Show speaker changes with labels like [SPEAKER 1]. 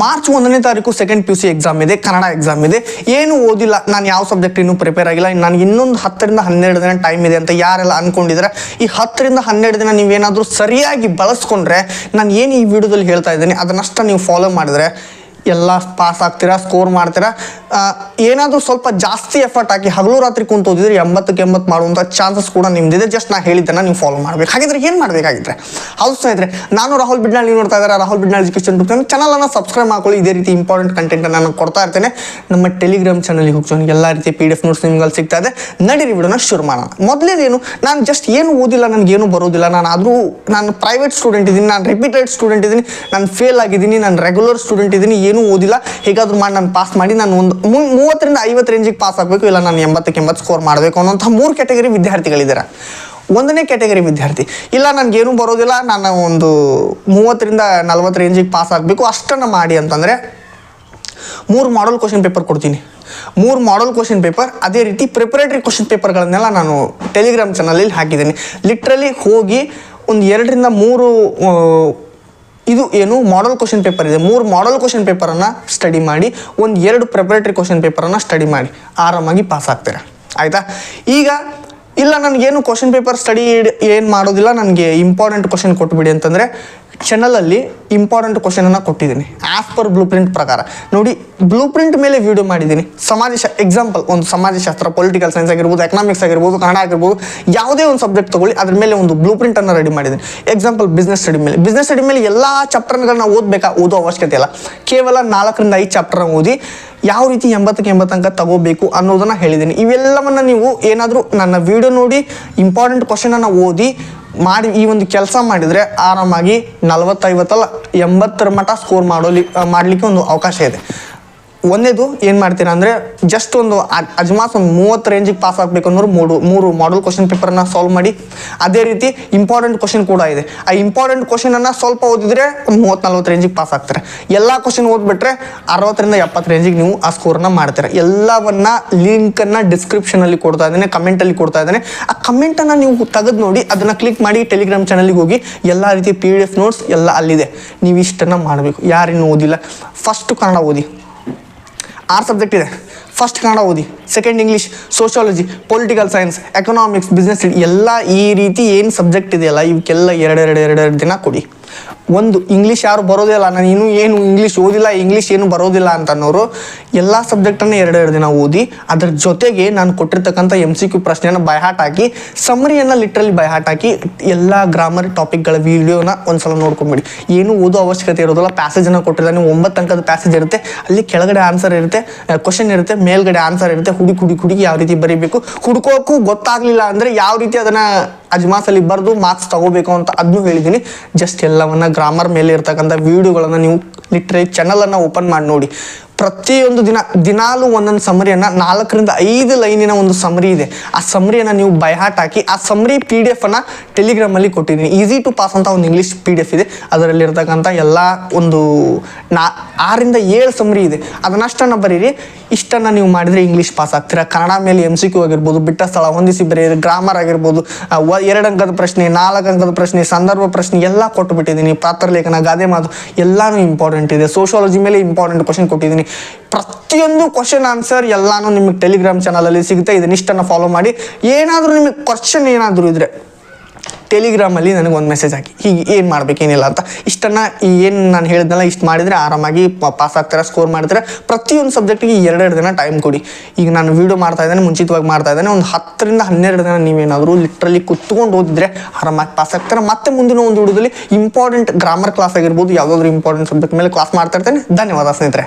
[SPEAKER 1] March ಒಂದನೇ ತಾರೀಕು second P U C exam ಇದೆ, ಕನ್ನಡ ಎಕ್ಸಾಮ್ ಇದೆ. ಏನು ಓದಿಲ್ಲ, ನಾನು ಯಾವ ಸಬ್ಜೆಕ್ಟ್ ಇನ್ನೂ ಪ್ರಿಪೇರ್ ಆಗಿಲ್ಲ. ನನಗೆ ಇನ್ನೊಂದು ಹತ್ತರಿಂದ ಹನ್ನೆರಡು ದಿನ ಟೈಮ್ ಇದೆ ಅಂತ ಯಾರೆಲ್ಲ ಅನ್ಕೊಂಡಿದ್ರೆ. ಈ ಹತ್ತರಿಂದ ಹನ್ನೆರಡು ದಿನ ನೀವೇನಾದರೂ ಸರಿಯಾಗಿ ಬಳಸ್ಕೊಂಡ್ರೆ ನಾನು ಏನು ಈ ವಿಡಿಯೋದಲ್ಲಿ ಹೇಳ್ತಾ ಇದ್ದೀನಿ ಅದನ್ನಷ್ಟ ನೀವು ಫಾಲೋ ಮಾಡಿದ್ರೆ ಎಲ್ಲ ಪಾಸ್ ಆಗ್ತೀರಾ ಸ್ಕೋರ್ ಮಾಡ್ತೀರಾ ಏನಾದರೂ ಸ್ವಲ್ಪ ಜಾಸ್ತಿ ಎಫರ್ಟ್ ಹಾಕಿ ಹಗಲು ರಾತ್ರಿ ಕುಂತು ಓದಿದ್ರೆ ಎಂಬತ್ತಕ್ಕೆ ಎಂಬತ್ತು ಮಾಡುವಂಥ ಚಾನ್ಸಸ್ ಕೂಡ ನಿಮ್ದಿದೆ. ಜಸ್ಟ್ ನಾ ಹೇಳಿದ್ದನ್ನು ನೀವು ಫಾಲೋ ಮಾಡಬೇಕು. ಹಾಗಿದ್ರೆ ಏನು ಮಾಡಬೇಕಾಗಿದ್ರೆ? ಹೌದು ಸ್ನೇಹಿತರೆ, ನಾನು ರಾಹುಲ್ ಬಿಡ್ನಾಳ್ ನೀವು ನೋಡ್ತಾ ಇದ್ದಾರೆ. ರಾಹುಲ್ ಬಿಡ್ನಾಳ್ ಎಜುಕೇಶನ್ ಯೂಟ್ಯೂಬ್ ಚಾನಲನ್ನು ಸಬ್ಸ್ಕ್ರೈಬ್ ಮಾಡ್ಕೊಳ್ಳಿ. ಇದೇ ರೀತಿ ಇಂಪಾರ್ಟೆಂಟ್ ಕಂಟೆಂಟ್ ನಾನು ಕೊಡ್ತಾ ಇರ್ತೇನೆ. ನಮ್ಮ ಟೆಲಿಗ್ರಾಮ್ ಚಾನಲ್ಗೆ ಹೋಗ್ತೀನಿ ಎಲ್ಲ ರೀತಿ ಪಿ ಡಿ ಎಫ್ ನೋಟ್ಸ್ ನಿಮ್ಗೆ ಸಿಗ್ತಾ ಇದೆ. ನಡೀರಿ ವಿಡಿಯೋನ ಶುರು ಮಾಡೋಣ. ಮೊದಲೇದೇನು ನಾನು ಜಸ್ಟ್ ಏನು ಓದಿಲ್ಲ, ನನಗೇನು ಬರೋದಿಲ್ಲ. ನಾನು ಆದರೂ ನಾನು ಪ್ರೈವೇಟ್ ಸ್ಟೂಡೆಂಟ್ ಇದ್ದೀನಿ. ನಾನು ರಿಪೀಟೆಡ್ ಸ್ಟೂಡೆಂಟ್ ಇದ್ದೀನಿ. ನಾನು ಫೇಲ್ ಆಗಿದ್ದೀನಿ. ನಾನು ರೆಗ್ಯುಲರ್ ಸ್ಟೂಡೆಂಟ್ ಇದ್ದೀನಿ. ಏನೂ ಓದಿಲ್ಲ. ಹೇಗಾದ್ರೂ ಮಾಡಿ ನಾನು ಪಾಸ್ ಮಾಡಿ ನಾನು ಒಂದು ಮೂವತ್ತರಿಂದ ಐವತ್ತು ರೇಂಜಿಗೆ ಪಾಸ್ ಆಗಬೇಕು, ಇಲ್ಲ ನಾನು ಎಂಬತ್ತಕ್ಕೆ ಎಂಬತ್ತು ಸ್ಕೋರ್ ಮಾಡಬೇಕು ಅನ್ನೋಂಥ ಮೂರು ಕ್ಯಾಟಗರಿ ವಿದ್ಯಾರ್ಥಿಗಳಿದ್ದಾರೆ. ಒಂದನೇ ಕ್ಯಾಟಗರಿ ವಿದ್ಯಾರ್ಥಿ. ಇಲ್ಲ ನನಗೇನು ಬರೋದಿಲ್ಲ. ನಾನು ಒಂದು ಮೂವತ್ತರಿಂದ ನಲ್ವತ್ತು ರೇಂಜಿಗೆ ಪಾಸ್ ಆಗಬೇಕು. ಅಷ್ಟನ್ನು ಮಾಡಿ ಅಂತಂದರೆ ಮೂರು ಮಾಡಲ್ ಕ್ವಶನ್ ಪೇಪರ್ ಕೊಡ್ತೀನಿ. ಮೂರು ಮಾಡಲ್ ಕ್ವಶನ್ ಪೇಪರ್ ಅದೇ ರೀತಿ ಪ್ರಿಪರೇಟರಿ ಕ್ವಶನ್ ಪೇಪರ್ಗಳನ್ನೆಲ್ಲ ನಾನು ಟೆಲಿಗ್ರಾಮ್ ಚಾನಲಲ್ಲಿ ಹಾಕಿದ್ದೀನಿ. ಲಿಟ್ರಲಿ ಹೋಗಿ ಒಂದು ಎರಡರಿಂದ ಮೂರು ಇದು ಏನು ಮಾಡಲ್ ಕ್ವಶನ್ ಪೇಪರ್ ಇದೆ. ಮೂರು ಮಾಡಲ್ ಕ್ವಶನ್ ಪೇಪರನ್ನು ಸ್ಟಡಿ ಮಾಡಿ, ಒಂದು ಎರಡು ಪ್ರಿಪರೇಟರಿ ಕ್ವಶನ್ ಪೇಪರನ್ನು ಸ್ಟಡಿ ಮಾಡಿ. ಆರಾಮಾಗಿ ಪಾಸ್ ಆಗ್ತೀರಾ? ಆಯಿತಾ? ಈಗ, ಇಲ್ಲ, ನನಗೇನು ಕ್ವಶನ್ ಪೇಪರ್ ಸ್ಟಡಿ ಏನು ಮಾಡೋದಿಲ್ಲ, ನನಗೆ ಇಂಪಾರ್ಟೆಂಟ್ ಕ್ವಶನ್ ಕೊಟ್ಬಿಡಿ ಅಂತಂದರೆ ಚಾನಲಲ್ಲಿ ಇಂಪಾರ್ಟೆಂಟ್ ಕ್ವಶನನ್ನು ಕೊಟ್ಟಿದ್ದೀನಿ ಆಸ್ ಪರ್ ಬ್ಲೂ ಪ್ರಿಂಟ್ ಪ್ರಕಾರ. ನೋಡಿ ಬ್ಲೂ ಪ್ರಿಂಟ್ ಮೇಲೆ ವಿಡಿಯೋ ಮಾಡಿದ್ದೀನಿ. ಸಮಾಜ ಎಕ್ಸಾಂಪಲ್ ಒಂದು ಸಮಾಜಶಾಸ್ತ್ರ ಪೊಲಿಟಿಕಲ್ ಸೈನ್ಸ್ ಆಗಿರ್ಬೋದು ಎಕನಾಮಿಕ್ಸ್ ಆಗಿರ್ಬೋದು, ಕನ್ನಡ ಆಗಿರ್ಬೋದು, ಯಾವುದೇ ಒಂದು ಸಬ್ಜೆಕ್ಟ್ ತಗೊಳ್ಳಿ, ಅದ್ರ ಮೇಲೆ ಒಂದು ಬ್ಲೂ ಪ್ರಿಂಟನ್ನು ರೆಡಿ ಮಾಡಿದ್ದೀನಿ. ಎಕ್ಸಾಂಪಲ್ ಬಿಸ್ನೆಸ್ ಸ್ಟಡಿ ಮೇಲೆ. ಬಿಸ್ನೆಸ್ ಸ್ಟಡಿ ಮೇಲೆ ಎಲ್ಲ ಚಾಪ್ಟರ್ಗಳನ್ನ ಓದಬೇಕಾ? ಓದೋ ಅವಶ್ಯಕತೆ ಇಲ್ಲ. ಕೇವಲ ನಾಲ್ಕರಿಂದ ಐದು ಚಾಪ್ಟರ್ನ ಓದಿ, ಯಾವ ರೀತಿ ಎಂಬತ್ತಕ್ಕೆ ಎಂಬತ್ತು ಅಂಕ ತಗೋಬೇಕು ಅನ್ನೋದನ್ನು ಹೇಳಿದ್ದೀನಿ. ಇವೆಲ್ಲವನ್ನು ನೀವು ಏನಾದರೂ ನನ್ನ ವಿಡಿಯೋ ನೋಡಿ ಇಂಪಾರ್ಟೆಂಟ್ ಕ್ವಶನನ್ನು ಓದಿ ಮಾಡಿ ಈ ಒಂದು ಕೆಲಸ ಮಾಡಿದರೆ ಆರಾಮಾಗಿ ನಲವತ್ತೈವತ್ತಲ್ಲ ಎಂಬತ್ತರ ಮಟ್ಟ ಸ್ಕೋರ್ ಮಾಡೋಲಿ ಮಾಡಲಿಕ್ಕೆ ಒಂದು ಅವಕಾಶ ಇದೆ. ಒಂದೇದು ಏನು ಮಾಡ್ತೀರಾ ಅಂದರೆ ಜಸ್ಟ್ ಒಂದು ಅಜ್ಮಾಸ್ ಒಂದು ಮೂವತ್ತು ರೇಂಜಿಗೆ ಪಾಸ್ ಆಗಬೇಕು ಅನ್ನೋರು ಮೂರು ಮೂರು ಮಾಡಲ್ ಕ್ವಶನ್ ಪೇಪರನ್ನ ಸಾಲ್ವ್ ಮಾಡಿ. ಅದೇ ರೀತಿ ಇಂಪಾರ್ಟೆಂಟ್ ಕ್ವಶನ್ ಕೂಡ ಇದೆ. ಆ ಇಂಪಾರ್ಟೆಂಟ್ ಕ್ವಶನನ್ನು ಸ್ವಲ್ಪ ಓದಿದ್ರೆ ಒಂದು ಮೂವತ್ತು ನಲ್ವತ್ತು ರೇಂಜಿಗೆ ಪಾಸ್ ಆಗ್ತಾರೆ. ಎಲ್ಲ ಕ್ವಶನ್ ಓದ್ಬಿಟ್ರೆ ಅರವತ್ತರಿಂದ ಎಪ್ಪತ್ತು ರೇಂಜಿಗೆ ನೀವು ಆ ಸ್ಕೋರ್ನ ಮಾಡ್ತಾರೆ. ಎಲ್ಲವನ್ನ ಲಿಂಕನ್ನು ಡಿಸ್ಕ್ರಿಪ್ಷನಲ್ಲಿ ಕೊಡ್ತಾ ಇದ್ದೇನೆ ಕಮೆಂಟಲ್ಲಿ ಕೊಡ್ತಾ ಇದ್ದೇನೆ. ಆ ಕಮೆಂಟನ್ನು ನೀವು ತೆಗೆದು ನೋಡಿ, ಅದನ್ನು ಕ್ಲಿಕ್ ಮಾಡಿ ಟೆಲಿಗ್ರಾಮ್ ಚಾನಲ್ಗೆ ಹೋಗಿ, ಎಲ್ಲ ರೀತಿ ಪಿ ಡಿ ಎಫ್ ನೋಟ್ಸ್ ಎಲ್ಲ ಅಲ್ಲಿದೆ. ನೀವು ಇಷ್ಟನ್ನು ಮಾಡಬೇಕು. ಯಾರಿನ್ನೂ ಓದಿಲ್ಲ. ಫಸ್ಟ್ ಕನ್ನಡ ಓದಿ. ಆರು ಸಬ್ಜೆಕ್ಟ್ ಇದೆ. ಫಸ್ಟ್ ಕನ್ನಡ ಓದಿ second English sociology political science economics business ಎಲ್ಲ ಈ ರೀತಿ ಏನು ಸಬ್ಜೆಕ್ಟ್ ಇದೆಯಲ್ಲ, ಇವಕ್ಕೆಲ್ಲ ಎರಡೆರಡು ಎರಡೆರಡು ದಿನ ಕೊಡಿ. ಒಂದು ಇಂಗ್ಲೀಷ್ ಯಾರು ಬರೋದಿಲ್ಲ, ನಾನು ಇನ್ನೂ ಏನು ಇಂಗ್ಲೀಷ್ ಓದಿಲ್ಲ ಇಂಗ್ಲೀಷ್ ಏನು ಬರೋದಿಲ್ಲ ಅಂತ ಅನ್ನೋರು ಎಲ್ಲ ಸಬ್ಜೆಕ್ಟನ್ನು ಎರಡೆರಡು ದಿನ ಓದಿ, ಅದ್ರ ಜೊತೆಗೆ ನಾನು ಕೊಟ್ಟಿರ್ತಕ್ಕಂಥ ಎಂ ಸಿ ಕ್ಯೂ ಪ್ರಶ್ನೆಯನ್ನು ಬೈಹಾಟ್ ಹಾಕಿ ಸಮರಿಯನ್ನು ಲಿಟ್ರಲಿ ಬೈಹಾಟ್ ಹಾಕಿ, ಎಲ್ಲ ಗ್ರಾಮರ್ ಟಾಪಿಕ್ಗಳ ವಿಡಿಯೋನ ಒಂದ್ಸಲ ನೋಡ್ಕೊಂಬಿಡಿ. ಏನು ಓದೋ ಅವಶ್ಯಕತೆ ಇರೋದಿಲ್ಲ ಪ್ಯಾಸೇಜನ್ನು ಕೊಟ್ಟಿರ್ತಾನೆ ಒಂಬತ್ತು ಅಂಕದ ಪ್ಯಾಸೇಜ್ ಇರುತ್ತೆ, ಅಲ್ಲಿ ಕೆಳಗಡೆ ಆನ್ಸರ್ ಇರುತ್ತೆ ಕ್ವಶನ್ ಇರುತ್ತೆ, ಮೇಲ್ಗಡೆ ಆನ್ಸರ್ ಇರುತ್ತೆ, ಹುಡುಕಿ ಹುಡುಕಿ ಹುಡುಕಿ ಯಾವ ರೀತಿ ಬರೀಬೇಕು ಹುಡುಕೋಕ್ಕೂ ಗೊತ್ತಾಗ್ಲಿಲ್ಲ ಅಂದರೆ ಯಾವ ರೀತಿ ಅದನ್ನ ಅಜ್ಮಾಸಲ್ಲಿ ಬರೆದು ಮಾರ್ಕ್ಸ್ ತಗೋಬೇಕು ಅಂತ ಅದನ್ನು ಹೇಳಿದ್ದೀನಿ. ಜಸ್ಟ್ ಎಲ್ಲವನ್ನ ಗ್ರಾಮರ್ ಮೇಲೆ ಇರ್ತಕ್ಕಂಥ ವಿಡಿಯೋಗಳನ್ನು ನೀವು ಲಿಟ್ರಲಿ ಚಾನಲನ್ನು ಓಪನ್ ಮಾಡಿ ನೋಡಿ. ಪ್ರತಿಯೊಂದು ದಿನ, ದಿನಾಲು ಒಂದೊಂದು ಸಮರಿಯನ್ನು ನಾಲ್ಕರಿಂದ ಐದು ಲೈನಿನ ಒಂದು ಸಮರಿ ಇದೆ. ಆ ಸಮರಿಯನ್ನು ನೀವು ಬೈಹಾಟ್ ಹಾಕಿ, ಆ ಸಮರಿ ಪಿ ಡಿ ಎಫನ್ನು ಟೆಲಿಗ್ರಾಮಲ್ಲಿ ಕೊಟ್ಟಿದ್ದೀನಿ. ಈಸಿ ಟು ಪಾಸ್ ಅಂತ ಒಂದು ಇಂಗ್ಲೀಷ್ ಪಿ ಡಿ ಎಫ್ ಇದೆ. ಅದರಲ್ಲಿರ್ತಕ್ಕಂಥ ಎಲ್ಲ ಒಂದು ನಾ, ಆರಿಂದ ಏಳು ಸಮರಿ ಇದೆ. ಅದನ್ನಷ್ಟನ್ನು ಬರೀರಿ. ಇಷ್ಟನ್ನು ನೀವು ಮಾಡಿದರೆ ಇಂಗ್ಲೀಷ್ ಪಾಸ್ ಆಗ್ತೀರಾ. ಕನ್ನಡ ಮೇಲೆ ಎಂ ಸಿ ಕ್ಯೂ ಆಗಿರ್ಬೋದು, ಬಿಟ್ಟ ಸ್ಥಳ ಹೊಂದಿಸಿ ಬರೆಯಿರಿ. ಗ್ರಾಮರ್ ಆಗಿರ್ಬೋದು ಎರಡು ಅಂಕದ ಪ್ರಶ್ನೆ, ನಾಲ್ಕು ಅಂಕದ ಪ್ರಶ್ನೆ, ಸಂದರ್ಭ ಪ್ರಶ್ನೆ ಎಲ್ಲ ಕೊಟ್ಟುಬಿಟ್ಟಿದ್ದೀನಿ ಪಾತ್ರಲೇಖನ ಗಾದೆ ಮಾತು ಎಲ್ಲಾನು ಇಂಪಾರ್ಟೆಂಟ್ ಇದೆ. ಸೋಷಿಯಾಲಜಿ ಮೇಲೆ ಇಂಪಾರ್ಟೆಂಟ್ ಕ್ವಶನ್ ಕೊಟ್ಟಿದ್ದೀನಿ. ಪ್ರತಿಯೊಂದು ಕ್ವಶನ್ ಆನ್ಸರ್ ಎಲ್ಲಾನು ನಿಮಗೆ ಟೆಲಿಗ್ರಾಮ್ ಚಾನಲಲ್ಲಿ ಸಿಗುತ್ತೆ. ಇದನ್ನಿಷ್ಟನ್ನು ಫಾಲೋ ಮಾಡಿ. ಏನಾದರೂ ನಿಮಗೆ ಕ್ವಶನ್ ಏನಾದರೂ ಇದ್ರೆ ಟೆಲಿಗ್ರಾಮಲ್ಲಿ ನನಗೆ ಒಂದು ಮೆಸೇಜ್ ಹಾಕಿ. ಹೀಗೆ ಏನು ಮಾಡ್ಬೇಕು, ಏನಿಲ್ಲ ಅಂತ. ಇಷ್ಟನ್ನು ಏನು ನಾನು ಹೇಳಿದ್ನಲ್ಲ, ಇಷ್ಟು ಮಾಡಿದರೆ ಆರಾಮಾಗಿ ಪಾಸ್ ಆಗ್ತಾರೆ ಸ್ಕೋರ್ ಮಾಡ್ತಾರೆ? ಪ್ರತಿಯೊಂದು ಸಬ್ಜೆಕ್ಟಿಗೆ ಎರಡೆರಡು ದಿನ ಟೈಮ್ ಕೊಡಿ. ಈಗ ನಾನು ವೀಡಿಯೋ ಮಾಡ್ತಾ ಇದ್ದೇನೆ, ಮುಂಚಿತವಾಗಿ ಮಾಡ್ತಾ ಇದ್ದೇನೆ, ಒಂದು ಹತ್ತರಿಂದ ಹನ್ನೆರಡು ದಿನ ನೀವೇನಾದರೂ ಲಿಟ್ರಲಿ ಕುತ್ಕೊಂಡು ಓದಿದ್ರೆ ಆರಾಮಾಗಿ ಪಾಸ್ ಆಗ್ತಾರೆ? ಮತ್ತೆ ಮುಂದಿನ ಒಂದು ವಿಡಿಯೋದಲ್ಲಿ ಇಂಪಾರ್ಟೆಂಟ್ ಗ್ರಾಮರ್ ಕ್ಲಾಸ್ ಆಗಿರ್ಬೋದು, ಯಾವುದಾದ್ರೂ ಇಂಪಾರ್ಟೆಂಟ್ ಸಬ್ಜೆಕ್ಟ್ ಮೇಲೆ ಕ್ಲಾಸ್ ಮಾಡ್ತಾ ಇರ್ತೇನೆ. ಧನ್ಯವಾದ ಸ್ನೇಹಿತರೆ.